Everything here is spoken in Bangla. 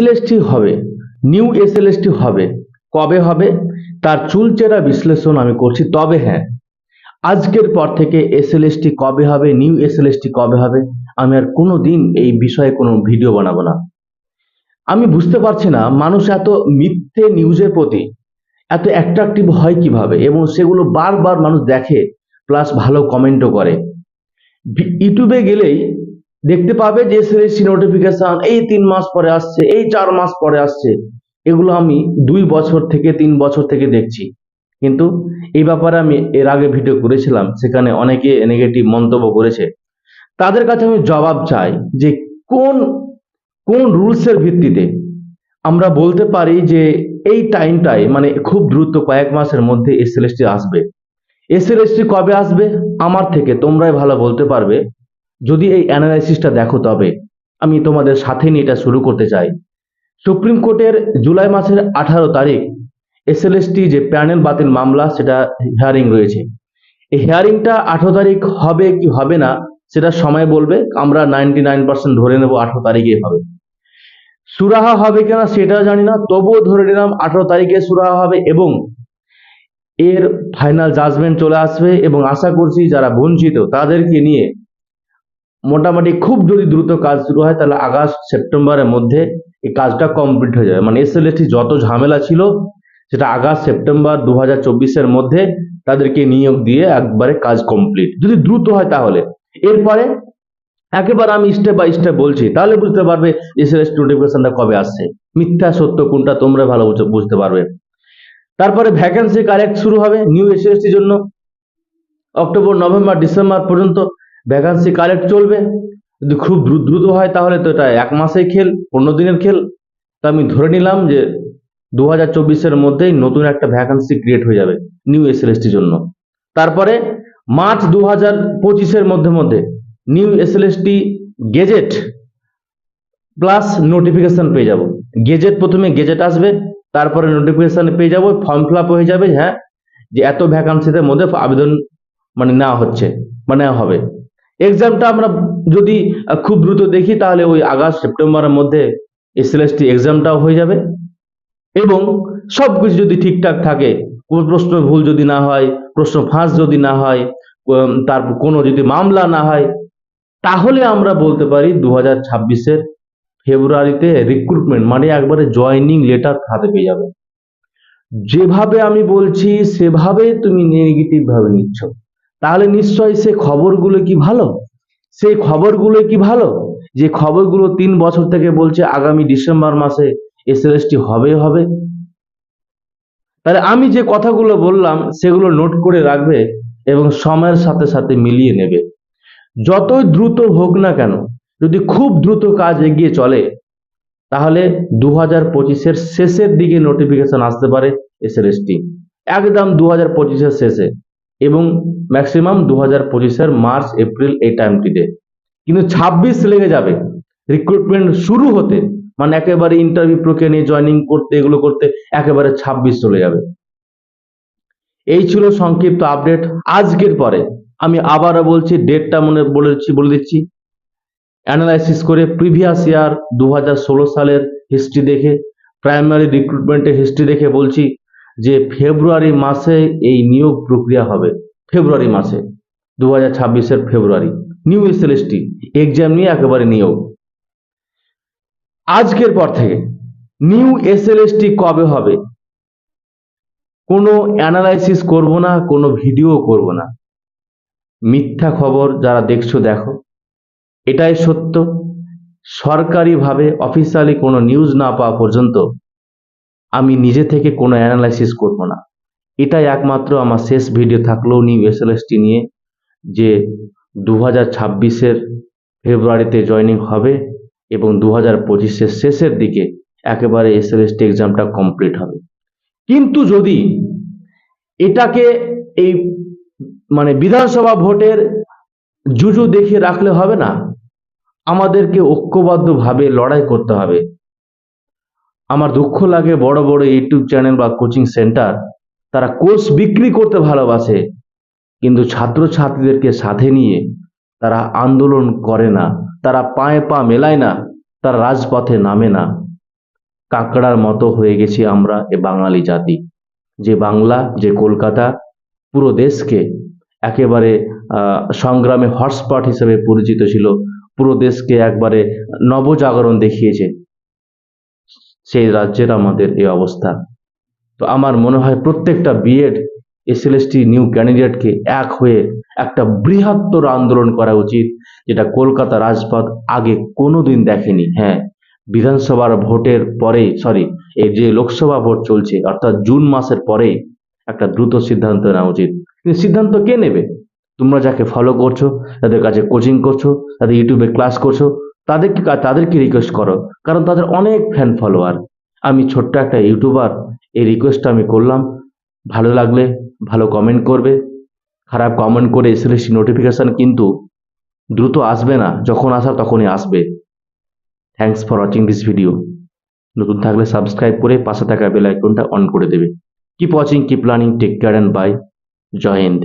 এসএলএসটি হবে নিউ এসএলএসটি হবে, কবে হবে, তার চুলচেরা বিশ্লেষণ আমি করছি, তবে হ্যাঁ আজকের পর থেকে এসএলএসটি কবে হবে নিউ এসএলএসটি কবে হবে, আমি আর কোনো দিন এই বিষয়ে কোনো ভিডিও বানাবো না। আমি বুঝতে পারছি না, মানুষ এত মিথ্যে নিউজের প্রতি এত অ্যাট্রাকটিভ হয় কীভাবে, এবং সেগুলো বারবার মানুষ দেখে প্লাস ভালো কমেন্টও করে। ইউটিউবে গেলেই দেখতে পাবে যে এসএলএসটি নোটিফিকেশন এই তিন মাস পরে আসছে, এই চার মাস পরে আসছে। এগুলো আমি দুই বছর থেকে, তিন বছর থেকে দেখছি। কিন্তু এই ব্যাপারে আমি এর আগে ভিডিও করেছিলাম, সেখানে অনেকে নেগেটিভ মন্তব্য করেছে। তাদের কাছে আমি জবাব চাই যে কোন কোন রুলসের ভিত্তিতে আমরা বলতে পারি যে এই টাইমটায় মানে খুব দ্রুত কয়েক মাসের মধ্যে এসএলএসটি আসবে। এসএলএসটি কবে আসবে? আমার থেকে তোমরাই ভালো বলতে পারবে। যদি এই অ্যানালাইসিসটা দেখো তবে, আমি তোমাদের সাথে নিয়ে এটা শুরু করতে চাই। সুপ্রিম কোর্টের জুলাই মাসের আঠারো তারিখ এসএলএসটি যে প্যানেল বাতিল মামলা, সেটা হিয়ারিং রয়েছে। এই হিয়ারিংটা আঠারো তারিখ হবে কি হবে না, সেটা সময় বলবে। আমরা নাইনটি নাইন পার্সেন্ট ধরে নেব আঠারো তারিখে হবে। সুরাহা হবে কিনা সেটা জানি না, তবুও ধরে নিলাম আঠারো তারিখে সুরাহা হবে এবং এর ফাইনাল জাজমেন্ট চলে আসবে এবং আশা করছি যারা বঞ্চিত, তাদেরকে নিয়ে মোটামুটি খুব যদি দ্রুত কাজ শুরু হয়, তাহলে আগস্ট, সেপ্টেম্বরের মধ্যে এই কাজটা কমপ্লিট হয়ে যাবে। মানে এসএলএসটি যত ঝামেলা ছিল, সেটা আগস্ট, সেপ্টেম্বর দু হাজার মধ্যে তাদেরকে নিয়োগ দিয়ে একবারে কাজ কমপ্লিট যদি দ্রুত হয় তাহলে। এরপরে একেবারে আমি স্টেপ বাই স্টেপ বলছি, তাহলে বুঝতে পারবে এসএলএস নোটিফিকেশনটা কবে আসছে। মিথ্যা, সত্য, কোনটা তোমরা ভালো বুঝতে পারবে। তারপরে ভ্যাকেন্সি কালেক্ট শুরু হবে নিউ এসএলএসটির জন্য। অক্টোবর, নভেম্বর, ডিসেম্বর পর্যন্ত ভ্যাকান্সি কালেক্ট চলবে। যদি খুব দ্রুত দ্রুত হয়, তাহলে তো এটা এক মাসেই খেল, পনেরো দিনের খেল। তো আমি ধরে নিলাম যে দু হাজার চব্বিশের মধ্যেই নতুন একটা ভ্যাকান্সি ক্রিয়েট হয়ে যাবে নিউ এসএলএসটির জন্য। তারপরে মার্চ দু হাজার পঁচিশের মধ্যে মধ্যে new SLST gazette plus notification পেয়ে যাব। গেজেট প্রথমে গেজেট আসবে, তারপরে নোটিফিকেশন পেয়ে যাব ফর্ম ফিল হয়ে যাবে হ্যাঁ যে এত ভ্যাকান্সিদের মধ্যে আবেদন মানে নেওয়া হচ্ছে মানে হবে। এক্সামটা আমরা যদি খুব দ্রুত দেখি, তাহলে ওই আগস্ট, সেপ্টেম্বরের মধ্যে এসএলএসটি এক্সামটাও হয়ে যাবে। এবং সব কিছু যদি ঠিকঠাক থাকে, কোনো প্রশ্ন ভুল যদি না হয়, প্রশ্ন ফাঁস যদি না হয় তারপর কোনো যদি মামলা না হয়, তাহলে আমরা বলতে পারি দু হাজার ছাব্বিশের ফেব্রুয়ারিতে রিক্রুটমেন্ট মানে একবারে জয়নিং লেটার হাতে পেয়ে যাবে। যেভাবে আমি বলছি, সেভাবে তুমি নেগেটিভ ভাবে নিচ্ছ। তাহলে নিশ্চয়ই সে খবরগুলো কি ভালো? সেই খবরগুলো কি ভালো? যে খবরগুলো তিন বছর থেকে বলছে আগামী ডিসেম্বর মাসে এসএলএসটি হবে হবে। তাহলে আমি যে কথাগুলো বললাম, সেগুলো নোট করে রাখবে এবং সময়ের সাথে সাথে মিলিয়ে নেবে। যতই দ্রুত হোক না কেন, যদি খুব দ্রুত কাজ এগিয়ে চলে, তাহলে দু হাজার পঁচিশের শেষের দিকে নোটিফিকেশন আসতে পারে এসএলএসটি। একদম দু হাজার পঁচিশের শেষে। এবং ম্যাক্সিমাম দু হাজার পঁচিশের মার্চ, এপ্রিল এই টাইমটিতে কিন্তু ছাব্বিশ লেগে যাবে। রিক্রুটমেন্ট শুরু হতে মানে একেবারে ইন্টারভিউ প্রক্রিয়া নিয়ে জয়েনিং করতে, এগুলো করতে একেবারে ছাব্বিশ চলে যাবে। এই ছিল সংক্ষিপ্ত আপডেট আজকের পরে। আমি আবারও বলছি ডেটটা মনে বলেছি, বলে দিচ্ছি। অ্যানালাইসিস করে প্রিভিয়াস ইয়ার দু হাজার ষোলো সালের হিস্ট্রি দেখে প্রাইমারি রিক্রুটমেন্টের হিস্ট্রি দেখে বলছি যে ফেব্রুয়ারি মাসে এই নিয়োগ প্রক্রিয়া হবে। ফেব্রুয়ারি মাসে দু হাজার ছাব্বিশের ফেব্রুয়ারি। নিউ এসএলএসটি এক্সাম নিয়ে একেবারে নিয়োগ। আজকের পর থেকে নিউ এসএলএসটি কবে হবে? কোনো অ্যানালাইসিস করব না, কোনো ভিডিও করব না। মিথ্যা খবর যারা দেখছ, দেখো। এটাই সত্য। সরকারিভাবে অফিসিয়ালি কোনো নিউজ না পাওয়া পর্যন্ত আমি নিজে থেকে কোনো অ্যানালাইসিস করব না। এটাই একমাত্র আমার শেষ ভিডিও থাকলেও নিউ এসএলএসটি নিয়ে, যে দু হাজার ছাব্বিশের ফেব্রুয়ারিতে জয়েনিং হবে এবং দু হাজার পঁচিশের শেষের দিকে একেবারে এসএলএসটি এক্সামটা কমপ্লিট হবে। কিন্তু যদি এটাকে এই মানে বিধানসভা ভোটের জুজু দেখিয়ে রাখলে হবে না? আমাদেরকে ঐক্যবদ্ধভাবে লড়াই করতে হবে। আমার দুঃখ লাগে বড় বড় ইউটিউব চ্যানেল বা কোচিং সেন্টার, তারা কোর্স বিক্রি করতে ভালোবাসে, কিন্তু ছাত্রছাত্রীদেরকে সাথে নিয়ে তারা আন্দোলন করে না, তারা পায়ে পা মেলায় না, তারা রাজপথে নামে না। কাঁকড়ার মতো হয়ে গেছি আমরা এ বাঙালি জাতি, যে বাংলা, যে কলকাতা, পুরো দেশকে একেবারে সংগ্রামে হটস্পট হিসেবে পরিচিত ছিল, পুরো দেশকে একবারে নবজাগরণ দেখিয়েছে। সেই রাজ্যের আমাদের এই অবস্থা। তো আমার মনে হয় প্রত্যেকটা বিএড এসএলএসটি নিউ ক্যান্ডিডেটকে এক হয়ে একটা বৃহত্তর আন্দোলন করা উচিত, যেটা কলকাতা রাজপথ আগে কোনোদিন দেখেনি। হ্যাঁ বিধানসভার ভোটের পরেই সরি এই যে লোকসভা ভোট চলছে, অর্থাৎ জুন মাসের পরেই একটা দ্রুত সিদ্ধান্ত নেওয়া উচিত। কিন্তু সিদ্ধান্ত কে নেবে? তোমরা যাকে ফলো করছ, তাদের কাছে কোচিং করছ, তাদের ইউটিউবে ক্লাস করছ তাদেরকে তাদেরকে রিকোয়েস্ট করো। কারণ তাদের অনেক ফ্যান ফলোয়ার আমি ছোট্ট একটা ইউটিউবার এই রিকোয়েস্টটা আমি করলাম। ভালো লাগলে ভালো কমেন্ট করবে। খারাপ কমেন্ট করে এসএলএসটি নোটিফিকেশান কিন্তু দ্রুত আসবে না। যখন আসার তখনই আসবে। Thanks for watching this video নতুন থাকলে সাবস্ক্রাইব করে পাশে থাকা বেল আইকনটা অন করে দেবে। Keep watching keep learning take care and bye Joy Hind.